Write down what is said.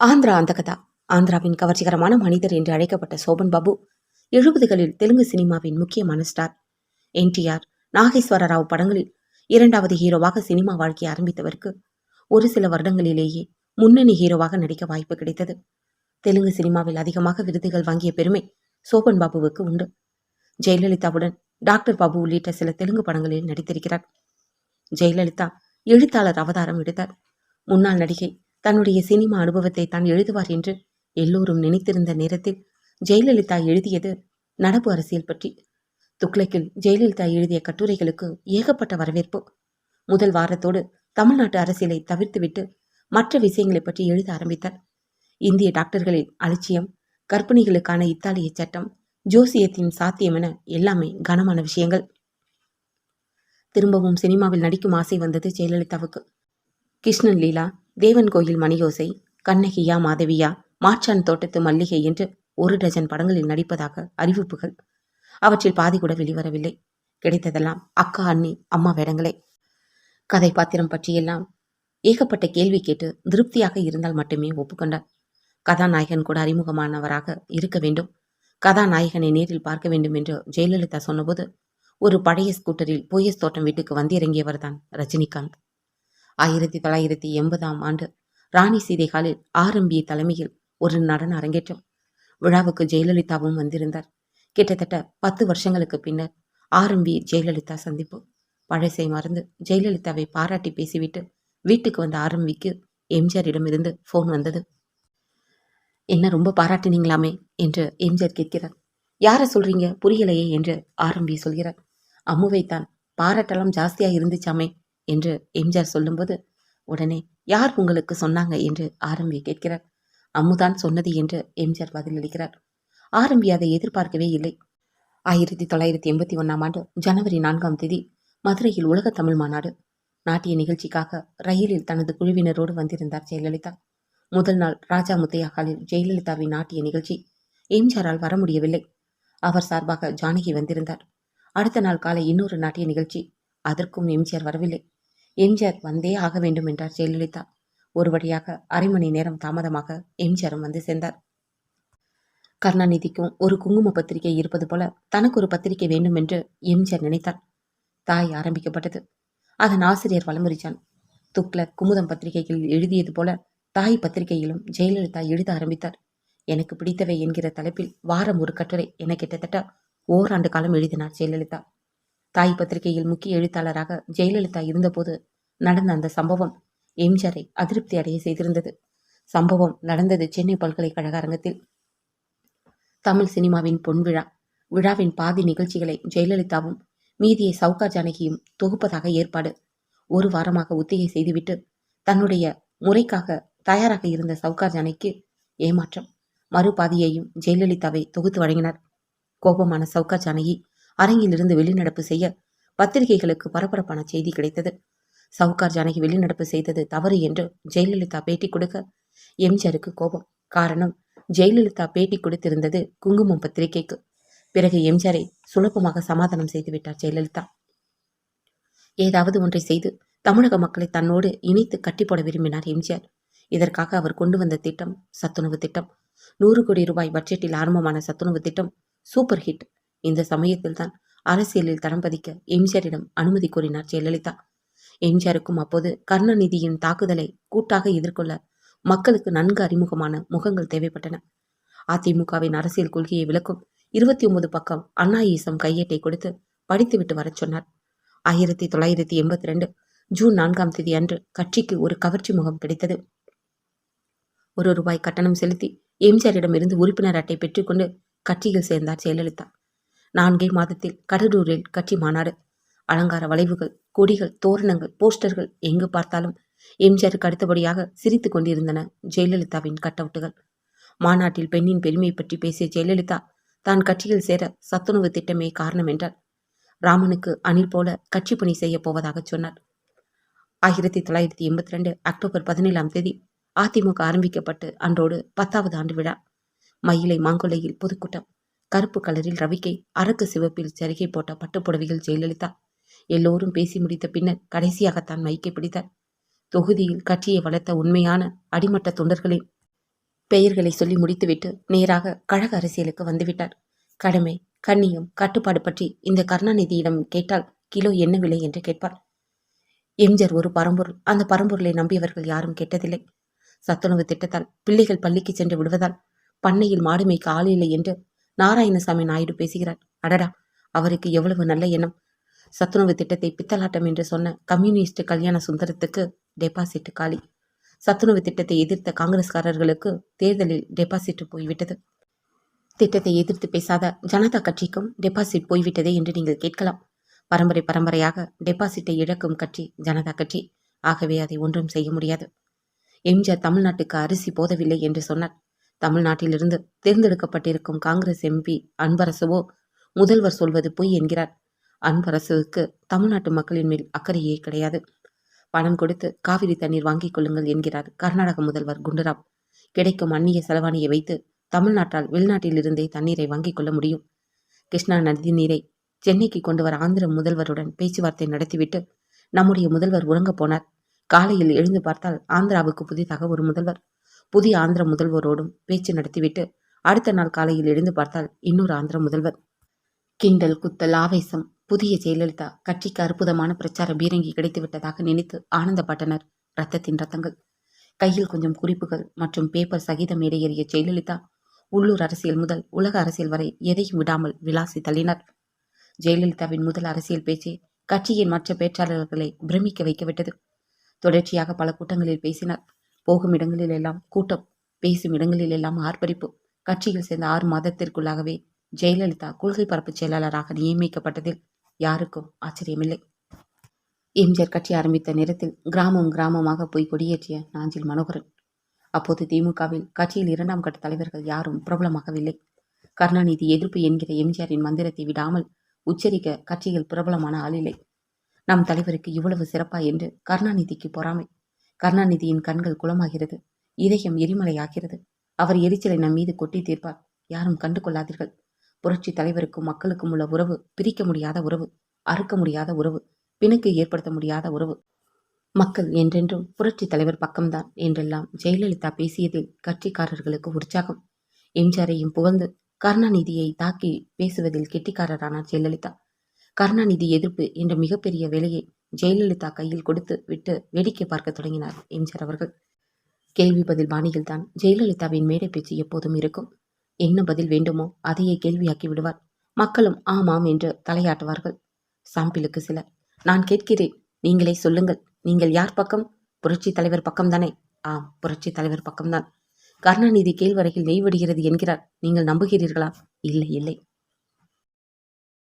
ஆந்திரா அந்தகதா ஆந்திராவின் கவர்ச்சிகரமான மனிதர் என்று அழைக்கப்பட்ட சோபன் பாபு எழுபதுகளில் தெலுங்கு சினிமாவின் முக்கியமான ஸ்டார் என்டிஆர் நாகேஸ்வர ராவ் படங்களில் இரண்டாவது ஹீரோவாக சினிமா வாழ்க்கையை ஆரம்பித்தவருக்கு ஒரு சில வருடங்களிலேயே முன்னணி ஹீரோவாக நடிக்க வாய்ப்பு கிடைத்தது. தெலுங்கு சினிமாவில் அதிகமாக விருதுகள் வாங்கிய பெருமை சோபன் பாபுவுக்கு உண்டு. ஜெயலலிதாவுடன் டாக்டர் பாபு உள்ளிட்ட சில தெலுங்கு படங்களில் நடித்திருக்கிறார். ஜெயலலிதா எழுத்தாளர் அவதாரம் எடுத்தார். முன்னாள் நடிகை தன்னுடைய சினிமா அனுபவத்தை தான் எழுதுவார் என்று எல்லோரும் நினைத்திருந்த நேரத்தில் ஜெயலலிதா எழுதியது நடப்பு அரசியல் பற்றி. துக்ளக்கில் ஜெயலலிதா எழுதிய கட்டுரைகளுக்கு ஏகப்பட்ட வரவேற்பு. முதல் வாரத்தோடு தமிழ்நாட்டு அரசியலை தவிர்த்துவிட்டு மற்ற விஷயங்களை பற்றி எழுத ஆரம்பித்தார். இந்திய டாக்டர்களின் அலட்சியம் கர்ப்பிணிகளுக்கான இத்தாலிய சட்டம் ஜோசியத்தின் சாத்தியம் என எல்லாமே கனமான விஷயங்கள். திரும்பவும் சினிமாவில் நடிக்கும் ஆசை வந்தது ஜெயலலிதாவுக்கு. கிருஷ்ணன் லீலா தேவன் கோயில் மணியோசை கண்ணகியா மாதவியா மாற்றான் தோட்டத்து மல்லிகை என்று ஒரு டஜன் படங்களில் நடிப்பதாக அறிவிப்புகள். அவற்றில் பாதி கூட வெளிவரவில்லை. கிடைத்ததெல்லாம் அக்கா அண்ணி அம்மா வேடங்களே. கதை பாத்திரம் பற்றியெல்லாம் ஏகப்பட்ட கேள்வி கேட்டு திருப்தியாக இருந்தால் மட்டுமே ஒப்புக்கொண்டார். கதாநாயகன் கூட அறிமுகமானவராக இருக்க வேண்டும். கதாநாயகனை நேரில் பார்க்க வேண்டும் என்று ஜெயலலிதா சொன்னபோது ஒரு பழைய ஸ்கூட்டரில் போயஸ் தோட்டம் வீட்டுக்கு வந்திறங்கியவர்தான் ரஜினிகாந்த். ஆயிரத்தி தொள்ளாயிரத்தி எண்பதாம் ஆண்டு ராணி சீதைகாலில் ஆரம்பிய தலைமையில் ஒரு நடன அரங்கேற்றம். விழாவுக்கு ஜெயலலிதாவும் வந்திருந்தார். கிட்டத்தட்ட பத்து வருஷங்களுக்கு பின்னர் ஆரம்பி ஜெயலலிதா சந்திப்பு. பழசை மறந்து ஜெயலலிதாவை பாராட்டி பேசிவிட்டு வீட்டுக்கு வந்த ஆரம்பிக்கு எம்ஜிஆரிடமிருந்து ஃபோன் வந்தது. என்ன ரொம்ப பாராட்டினீங்களாமே? என்று எம்ஜிஆர் கேட்கிறார். யாரை சொல்றீங்க? புரியலையே என்று ஆரம்பி சொல்கிறார். அம்முவைத்தான். பாராட்டெல்லாம் ஜாஸ்தியாக இருந்துச்சாமே? என்று எம்ஜிஆர் சொல்லும்போது உடனே யார் உங்களுக்கு சொன்னாங்க? என்று ஆரம்பி கேட்கிறார். அம்முதான் சொன்னது என்று எம்ஜிஆர் பதிலளிக்கிறார். ஆரம்பி அதை எதிர்பார்க்கவே இல்லை. ஆயிரத்தி தொள்ளாயிரத்தி எண்பத்தி ஒன்றாம் ஆண்டு ஜனவரி நான்காம் தேதி மதுரையில் உலக தமிழ் மாநாடு. நாட்டிய நிகழ்ச்சிக்காக ரயிலில் தனது குழுவினரோடு வந்திருந்தார் ஜெயலலிதா. முதல் நாள் ராஜா முத்தையா ஹாலில் ஜெயலலிதாவின் நாட்டிய நிகழ்ச்சி எம்ஜிஆரால் வர முடியவில்லை. அவர் சார்பாக ஜானகி வந்திருந்தார். அடுத்த நாள் காலை இன்னொரு நாட்டிய நிகழ்ச்சி அதற்கும் எம்ஜிஆர் வரவில்லை. எம்ஜிஆர் வந்தே ஆக வேண்டும் என்றார் ஜெயலலிதா. ஒரு வழியாக அரை மணி நேரம் தாமதமாக எம்ஜிஆரும் வந்து சேர்ந்தார். கருணாநிதிக்கும் ஒரு குங்கும பத்திரிகை இருப்பது போல தனக்கு ஒரு பத்திரிகை வேண்டும் என்று எம்ஜிஆர் நினைத்தார். தாய் ஆரம்பிக்கப்பட்டது. அதன் ஆசிரியர் வலமுறிச்சான் துக்ளக் குமுதம் பத்திரிகையில் எழுதியது போல தாய் பத்திரிகையிலும் ஜெயலலிதா எழுத ஆரம்பித்தார். எனக்கு பிடித்தவை என்கிற தலைப்பில் வாரம் ஒரு கட்டுரை என கிட்டத்தட்ட ஓராண்டு காலம் எழுதினார் ஜெயலலிதா. தாய் பத்திரிகையில் முக்கிய எழுத்தாளராக ஜெயலலிதா இருந்தபோது நடந்த அந்த சம்பவம் எம்ஜிஆரை அதிருப்தி அடைய செய்திருந்தது. சம்பவம் நடந்தது சென்னை பல்கலைக்கழக அரங்கத்தில் தமிழ் சினிமாவின் பொன்விழா விழாவின் பாதி நிகழ்ச்சிகளை ஜெயலலிதாவும் மீதியை சவுகா ஜானகியும் தொகுப்பதாக ஏற்பாடு ஒரு வாரமாக ஒத்திகை செய்துவிட்டு தன்னுடைய முறைக்காக தயாராக இருந்த சவுகார் ஜானகிக்கு ஏமாற்றம் மறுபாதியையும் ஜெயலலிதாவை தொகுத்து வழங்கினார். கோபமான சவுகா ஜானகி அரங்கிலிருந்து வெளிநடப்பு செய்ய பத்திரிகைகளுக்கு பரபரப்பான செய்தி கிடைத்தது. சவுகார் ஜானகி வெளிநடப்பு செய்தது தவறு என்று ஜெயலலிதா பேட்டி கொடுக்க எம்ஜிஆருக்கு கோபம். காரணம் ஜெயலலிதா பேட்டி கொடுத்திருந்தது குங்குமம் பத்திரிகைக்கு. பிறகு எம்ஜிஆரை சுலபமாக சமாதானம் செய்துவிட்டார் ஜெயலலிதா. ஏதாவது ஒன்றை செய்து தமிழக மக்களை தன்னோடு இணைத்து கட்டிப்போட விரும்பினார் எம்ஜிஆர். இதற்காக அவர் கொண்டு வந்த திட்டம் சத்துணவு திட்டம். நூறு கோடி ரூபாய் பட்ஜெட்டில் ஆரம்பமான சத்துணவு திட்டம் சூப்பர் ஹிட். இந்த சமயத்தில் தான் அரசியலில் தடம் பதிக்க எம்ஜிஆரிடம் அனுமதி கோரினார் ஜெயலலிதா. எம்ஜிஆருக்கும் அப்போது கருணாநிதியின் தாக்குதலை கூட்டாக எதிர்கொள்ள மக்களுக்கு நன்கு அறிமுகமான முகங்கள் தேவைப்பட்டன. அதிமுகவின் அரசியல் கொள்கையை விளக்கும் இருபத்தி ஒன்பது பக்கம் அண்ணா ஈசம் கையேட்டை கொடுத்து படித்துவிட்டு வரச் சொன்னார். ஆயிரத்தி தொள்ளாயிரத்தி எண்பத்தி ரெண்டு ஜூன் நான்காம் தேதி அன்று கட்சிக்கு ஒரு கவர்ச்சி முகம் கிடைத்தது. ஒரு ரூபாய் கட்டணம் செலுத்தி எம்ஜிஆரிடமிருந்து உறுப்பினர் அட்டை பெற்றுக்கொண்டு கட்சியில் சேர்ந்தார் ஜெயலலிதா. நான்கே மாதத்தில் கடலூரில் கட்சி மாநாடு. அலங்கார வளைவுகள் கொடிகள் தோரணங்கள் போஸ்டர்கள் எங்கு பார்த்தாலும் எம்ஜிஆருக்கு அடுத்தபடியாக சிரித்து கொண்டிருந்தன ஜெயலலிதாவின் கட்டவுட்டுகள். மாநாட்டில் பெண்ணின் பெருமை பற்றி பேசிய ஜெயலலிதா தான் கட்சியில் சேர சத்துணவு திட்டமே காரணம் என்றார் ராமனுக்கு அணில் போல கட்சி பணி செய்யப் போவதாக சொன்னார். ஆயிரத்தி தொள்ளாயிரத்தி எண்பத்தி ரெண்டு அக்டோபர் பதினேழாம் தேதி அதிமுக ஆரம்பிக்கப்பட்டு அன்றோடு பத்தாவது ஆண்டு விழா. மயிலை மாங்கொல்லையில் பொதுக்கூட்டம். கருப்பு கலரில் ரவிக்கை அரக்கு சிவப்பில் சரிகை போட்ட பட்டுப்புடவையில் ஜெயலலிதா. எல்லோரும் பேசி முடித்த பின்னர் கடைசியாகத்தான் மைக்கை பிடித்தார். தொகுதியில் கட்சியை வளர்த்த உண்மையான அடிமட்ட தொண்டர்களின் பெயர்களை சொல்லி முடித்துவிட்டு நேராக கழக அரசியலுக்கு வந்துவிட்டார். கடமை கண்ணியம் கட்டுப்பாடு பற்றி இந்த கருணாநிதியிடம் கேட்டால் கிலோ என்ன விலை என்று கேட்பார். எம்ஜர் ஒரு பரம்பொருள். அந்த பரம்பொருளை நம்பியவர்கள் யாரும் கேட்டதில்லை. சத்துணவு திட்டத்தால் பிள்ளைகள் பள்ளிக்கு சென்று விடுவதால் பண்ணையில் மாடு மேய்க்க ஆள் இல்லை என்று நாராயணசாமி நாயுடு பேசுகிறார். அடடா அவருக்கு எவ்வளவு நல்ல எண்ணம். சத்துணவு திட்டத்தை பித்தலாட்டம் என்று சொன்ன கம்யூனிஸ்ட் கல்யாண சுந்தரத்துக்கு டெபாசிட் காலி. சத்துணவு திட்டத்தை எதிர்த்த காங்கிரஸ்காரர்களுக்கு தேர்தலில் டெபாசிட் போய்விட்டது. திட்டத்தை எதிர்த்து பேசாத ஜனதா கட்சிக்கும் டெபாசிட் போய்விட்டதே என்று நீங்கள் கேட்கலாம். பரம்பரை பரம்பரையாக டெபாசிட்டை இழக்கும் கட்சி ஜனதா கட்சி. ஆகவே அதை ஒன்றும் செய்ய முடியாது. எம்ஜிஆர் தமிழ்நாட்டுக்கு அரிசி போதவில்லை என்று சொன்னார். தமிழ்நாட்டிலிருந்து தேர்ந்தெடுக்கப்பட்டிருக்கும் காங்கிரஸ் எம்பி அன்பரசுவோ முதல்வர் சொல்வது பொய் என்கிறார். அன்பரசுவுக்கு தமிழ்நாட்டு மக்களின் மேல் அக்கறையே கிடையாது. பணம் கொடுத்து காவிரி தண்ணீர் வாங்கிக் கொள்ளுங்கள் என்கிறார் கர்நாடக முதல்வர் குண்டுராவ் கிடைக்கும் அந்நிய செலவாணியை வைத்து தமிழ்நாட்டால் வெளிநாட்டிலிருந்தே தண்ணீரை வாங்கிக் கொள்ள முடியும். கிருஷ்ணா நதி நீரை சென்னைக்கு கொண்டு வர ஆந்திர முதல்வருடன் பேச்சுவார்த்தை நடத்திவிட்டு நம்முடைய முதல்வர் உறங்கப் போனார். காலையில் எழுந்து பார்த்தால் ஆந்திராவுக்கு புதிதாக ஒரு முதல்வர் புதிய ஆந்திர முதல்வரோடும் பேச்சு நடத்திவிட்டு அடுத்த நாள் காலையில் எழுந்து பார்த்தால் இன்னொரு ஆந்திர முதல்வர். கிண்டல் குத்தல் ஆவேசம் புதிய ஜெயலலிதா கட்சிக்கு அற்புதமான பிரச்சார பீரங்கி கிடைத்துவிட்டதாக நினைத்து ஆனந்தப்பட்டனர் ரத்தத்தின் ரத்தங்கள். கையில் கொஞ்சம் குறிப்புகள் மற்றும் பேப்பர் சகிதம் இடையேறிய ஜெயலலிதா உள்ளூர் அரசியல் முதல் உலக அரசியல் வரை எதையும் விடாமல் விளாசி தள்ளினார். ஜெயலலிதாவின் முதல் அரசியல் பேச்சு கட்சியின் மற்ற பேச்சாளர்களை பிரமிக்க வைக்கவிட்டது. தொடர்ச்சியாக பல கூட்டங்களில் பேசினார். போகும் இடங்களில் எல்லாம் கூட்டம் பேசும் இடங்களில் எல்லாம் ஆர்ப்பரிப்பு. கட்சியில் சேர்ந்த ஆறு மாதத்திற்குள்ளாகவே ஜெயலலிதா கொள்கை பரப்பு செயலாளராக நியமிக்கப்பட்டதில் யாருக்கும் ஆச்சரியமில்லை. எம்ஜிஆர் கட்சி ஆரம்பித்த நேரத்தில் கிராமம் கிராமமாக போய் கொடியேற்றிய நாஞ்சில் மனோகரன். அப்போது திமுகவில் கட்சியில் இரண்டாம் கட்ட தலைவர்கள் யாரும் பிரபலமாகவில்லை. கருணாநிதி எதிர்ப்பு என்கிற எம்ஜிஆரின் மந்திரத்தை விடாமல் உச்சரிக்க கட்சியில் பிரபலமான ஆள் இல்லை. நம் தலைவருக்கு இவ்வளவு சிறப்பா என்று கருணாநிதிக்கு பொறாமை. கருணாநிதியின் கண்கள் குளமாகிறது. இதயம் எரிமலையாகிறது. அவர் எரிச்சலை நம் மீது கொட்டி தீர்ப்பார். யாரும் கண்டு கொள்ளாதீர்கள் புரட்சி தலைவருக்கும் மக்களுக்கும் உள்ள உறவு பிரிக்க முடியாத உறவு அறுக்க முடியாத உறவு பிணக்கு ஏற்படுத்த முடியாத உறவு. மக்கள் என்றென்றும் புரட்சி தலைவர் பக்கம்தான் என்றெல்லாம் ஜெயலலிதா பேசியதில் கட்சிக்காரர்களுக்கு உற்சாகம். எம்ஜிஆரையும் புகழ்ந்து கருணாநிதியை தாக்கி பேசுவதில் கெட்டிக்காரரானார் ஜெயலலிதா. கருணாநிதி எதிர்ப்பு என்ற மிகப்பெரிய வேலையை ஜெயலலிதா கையில் கொடுத்து விட்டு வேடிக்கை பார்க்க தொடங்கினார் எம்ஜிஆர் அவர்கள். கேள்வி பதில் பாணியில்தான். ஜெயலலிதாவின் மேடை பேச்சு எப்போதும் இருக்கும். என்ன பதில் வேண்டுமோ அதையே கேள்வியாக்கி விடுவார். மக்களும் ஆமாம் என்று தலையாட்டுவார்கள். சாம்பிளுக்கு சிலர் நான் கேட்கிறேன். நீங்களே சொல்லுங்கள். நீங்கள் யார் பக்கம்? புரட்சி தலைவர் பக்கம்தானே? ஆம் புரட்சி தலைவர் பக்கம்தான். கருணாநிதி கேழ்வரையில் நெய்வடுகிறது என்கிறார். நீங்கள் நம்புகிறீர்களா? இல்லை இல்லை.